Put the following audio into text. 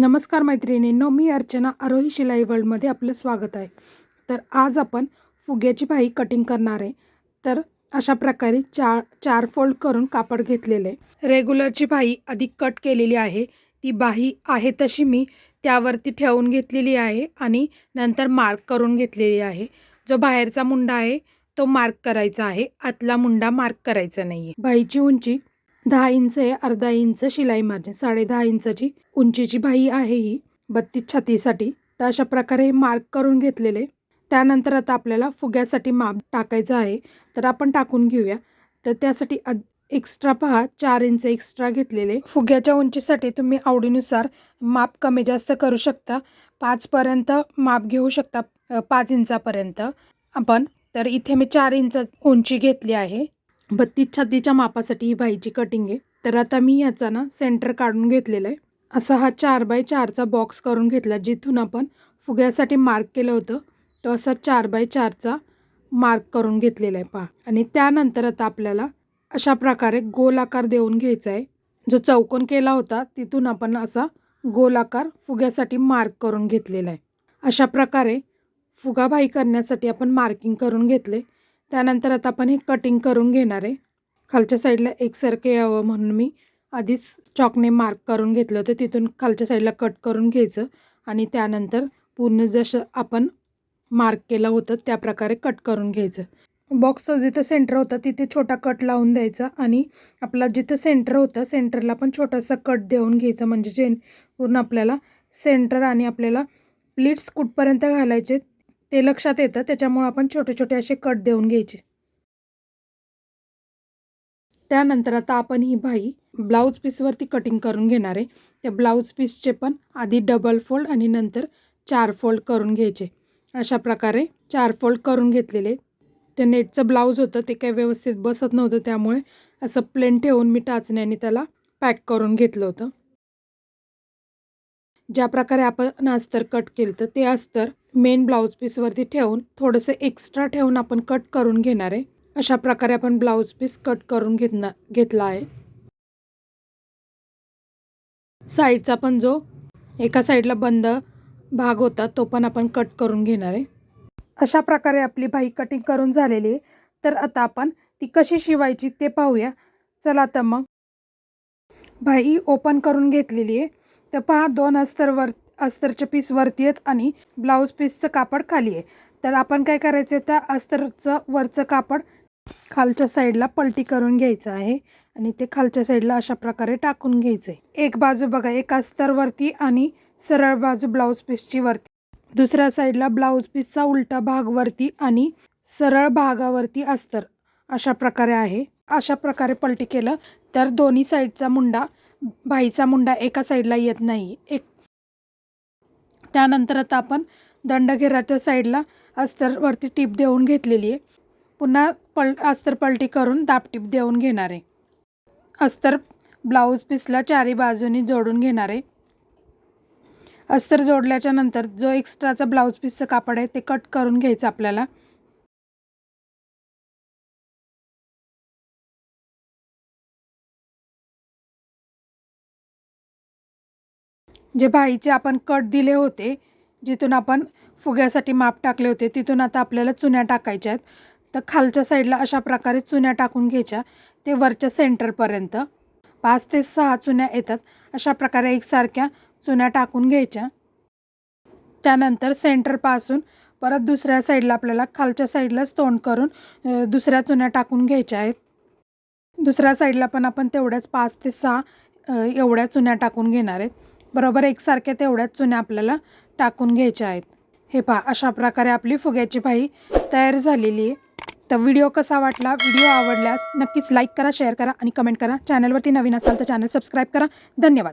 नमस्कार मैत्रिणींनो मी अर्चना आरोही शिलाई वर्ल्डमध्ये आपलं स्वागत आहे. तर आज आपण फुग्याची भाई कटिंग करणार आहे. तर अशा प्रकारे चार चार फोल्ड करून कापड घेतलेलं. आहे रेग्युलरची भाई आधी कट केलेली आहे. ती बाही आहे तशी मी त्यावरती ठेवून घेतलेली आहे आणि नंतर मार्क करून घेतलेली आहे. जो बाहेरचा मुंडा आहे तो मार्क करायचा आहे. आतला मुंडा मार्क करायचा नाही आहे बाईची उंची दहा इंच आहे अर्धा इंच शिलाई मार्जिन साडे दहा इंचाची उंचीची बाही आहे ही बत्तीस छातीसाठी. तर अशा प्रकारे हे मार्क करून घेतलेले. त्यानंतर आता आपल्याला फुग्यासाठी माप टाकायचं आहे. तर आपण टाकून घेऊया. तर त्यासाठी एक्स्ट्रा पहा चार इंच एक्स्ट्रा घेतलेले. फुग्याच्या उंचीसाठी तुम्ही आवडीनुसार माप कमी जास्त करू शकता. पाचपर्यंत माप घेऊ शकता पाच इंचापर्यंत. आपण तर इथे मी चार इंच उंची घेतली आहे. बत्तीस छातीच्या मापासाठी ही बाईची कटिंग आहे. तर आता मी याचा ना सेंटर काढून घेतलेला आहे. असा हा चार बाय चारचा बॉक्स करून घेतला जिथून आपण फुग्यासाठी मार्क केलं होतं तो असा चार बाय चारचा मार्क करून घेतलेला आहे. पहा. आणि त्यानंतर आता आपल्याला अशा प्रकारे गोल आकार देऊन घ्यायचा आहे. जो चौकोन केला होता तिथून आपण असा गोल आकार फुग्यासाठी मार्क करून घेतलेला आहे. अशा प्रकारे फुगाबाई करण्यासाठी आपण मार्किंग करून घेतले. त्यानंतर आता आपण हे कटिंग करून घेणार आहे. खालच्या साईडला एकसारखे यावं म्हणून मी आधीच चॉकने मार्क करून घेतलं होतं. तिथून खालच्या साईडला कट करून घ्यायचं आणि त्यानंतर पूर्ण जसं आपण मार्क केलं होतं त्या प्रकारे कट करून घ्यायचं. बॉक्सचं जिथं सेंटर होतं तिथे छोटा कट लावून द्यायचा आणि आपला जिथं सेंटर होतं सेंटरला पण छोटासा कट देऊन घ्यायचा. म्हणजे जेणेकरून आपल्याला सेंटर आणि आपल्याला प्लीट्स कुठपर्यंत घालायचे ते लक्षात येतं त्याच्यामुळं आपण छोटे छोटे असे कट देऊन घ्यायचे. त्यानंतर आता आपण ही बाई ब्लाऊज पीसवरती कटिंग करून घेणार आहे. त्या ब्लाऊज पीसचे पण आधी डबल फोल्ड आणि नंतर चार फोल्ड करून घ्यायचे. अशा प्रकारे चार फोल्ड करून घेतलेले. ते नेटचं ब्लाऊज होतं ते काही व्यवस्थित बसत नव्हतं त्यामुळे असं प्लेन ठेवून मी टाचण्याने त्याला पॅक करून घेतलं होतं. ज्या प्रकारे आपण अस्तर कट केलं तर ते अस्तर मेन ब्लाऊज पीसवरती ठेवून थोडंसं एक्स्ट्रा ठेवून आपण कट करून घेणार आहे. अशा प्रकारे आपण ब्लाऊज पीस कट करून घेतला घेतला आहे. साईडचा पण जो एका साईडला बंद भाग होता तो पण आपण कट करून घेणार आहे. अशा प्रकारे आपली बाई कटिंग करून झालेली आहे. तर आता आपण ती कशी शिवायची ते पाहूया. चला तर मग. बाई ओपन करून घेतलेली आहे. तर पहा दोन अस्तरवर अस्तरचे पीस वरती आहेत आणि ब्लाऊज पीसचं कापड खाली आहे. तर आपण काय करायचं आहे त्या अस्तरचं वरचं कापड खालच्या साईडला पलटी करून घ्यायचं आहे आणि ते खालच्या साईडला अशा प्रकारे टाकून घ्यायचं आहे एक बाजू बघा एक अस्तरवरती आणि सरळ बाजू ब्लाऊज पीसची वरती. दुसऱ्या साईडला ब्लाऊज पीसचा उलटा भाग वरती आणि सरळ भागावरती अस्तर अशा प्रकारे आहे. अशा प्रकारे पलटी केलं तर दोन्ही साईडचा मुंडा बाईचा मुंडा एका साईडला येत नाही. एक त्यानंतर आता आपण दंडघेराच्या साईडला अस्तरवरती टीप देऊन घेतलेली आहे. पुन्हा पल अस्तर पलटी करून दाबटीप देऊन घेणार आहे. अस्तर ब्लाऊज पीसला चारी बाजूनी जोडून घेणार आहे. अस्तर जोडल्याच्या नंतर जो एक्स्ट्राचा ब्लाऊज पीसचं कापड आहे ते कट करून घ्यायचं आपल्याला. जे भाईचे आपण कट दिले होते जिथून आपण फुग्यासाठी माप टाकले होते तिथून आता आपल्याला चुन्या टाकायच्या आहेत. तर खालच्या साईडला अशा प्रकारे चुन्या टाकून घ्यायच्या ते वरच्या सेंटरपर्यंत पाच ते सहा चुन्या येतात अशा प्रकारे एकसारख्या चुन्या टाकून घ्यायच्या. त्यानंतर सेंटरपासून परत दुसऱ्या साईडला आपल्याला खालच्या साईडलाच तोंड करून दुसऱ्या चुन्या टाकून घ्यायच्या आहेत. दुसऱ्या साईडला पण आपण तेवढ्याच पाच ते सहा एवढ्या चुन्या टाकून घेणार आहेत. बरोबर एकसारख्या तेवढ्याच चुन्या आपल्याला टाकून घ्यायच्या आहेत. हे पहा अशा प्रकारे आपली फुग्याची भाई तयार झालेली आहे. तर व्हिडिओ कसा वाटला व्हिडिओ आवडल्यास नक्कीच लाईक करा शेअर करा आणि कमेंट करा. चॅनलवरती नवीन असाल तर चॅनल सबस्क्राईब करा. धन्यवाद.